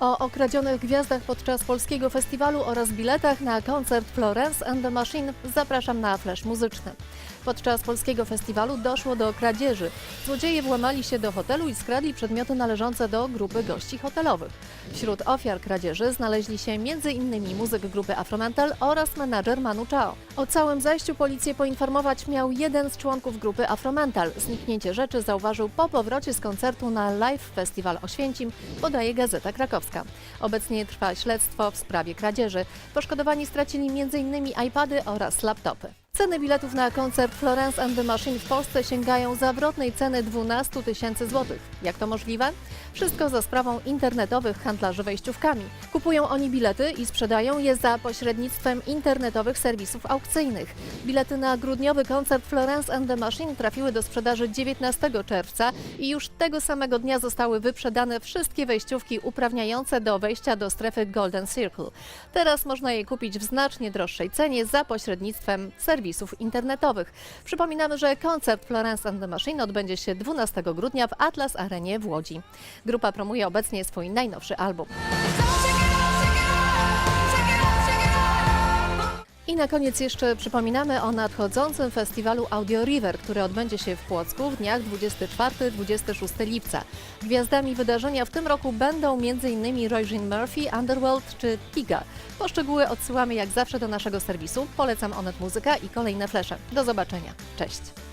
O okradzionych gwiazdach podczas polskiego festiwalu oraz biletach na koncert Florence and the Machine zapraszam na flash muzyczny. Podczas polskiego festiwalu doszło do kradzieży. Złodzieje włamali się do hotelu i skradli przedmioty należące do grupy gości hotelowych. Wśród ofiar kradzieży znaleźli się m.in. muzyk grupy Afromental oraz menadżer Manu Chao. O całym zajściu policję poinformować miał jeden z członków grupy Afromental. Zniknięcie rzeczy zauważył po powrocie z koncertu na Live Festival Oświęcim, podaje Gazeta Krakowska. Obecnie trwa śledztwo w sprawie kradzieży. Poszkodowani stracili m.in. iPady oraz laptopy. Ceny biletów na koncert Florence and the Machine w Polsce sięgają zawrotnej ceny 12 tysięcy złotych. Jak to możliwe? Wszystko za sprawą internetowych handlarzy wejściówkami. Kupują oni bilety i sprzedają je za pośrednictwem internetowych serwisów aukcyjnych. Bilety na grudniowy koncert Florence and the Machine trafiły do sprzedaży 19 czerwca i już tego samego dnia zostały wyprzedane wszystkie wejściówki uprawniające do wejścia do strefy Golden Circle. Teraz można je kupić w znacznie droższej cenie za pośrednictwem serwisów internetowych. Przypominamy, że koncert Florence and the Machine odbędzie się 12 grudnia w Atlas Arenie w Łodzi. Grupa promuje obecnie swój najnowszy album. Na koniec jeszcze przypominamy o nadchodzącym festiwalu Audio River, który odbędzie się w Płocku w dniach 24-26 lipca. Gwiazdami wydarzenia w tym roku będą m.in. Roisin Murphy, Underworld czy Tiga. Poszczegóły odsyłamy jak zawsze do naszego serwisu. Polecam Onet Muzyka i kolejne flesze. Do zobaczenia. Cześć!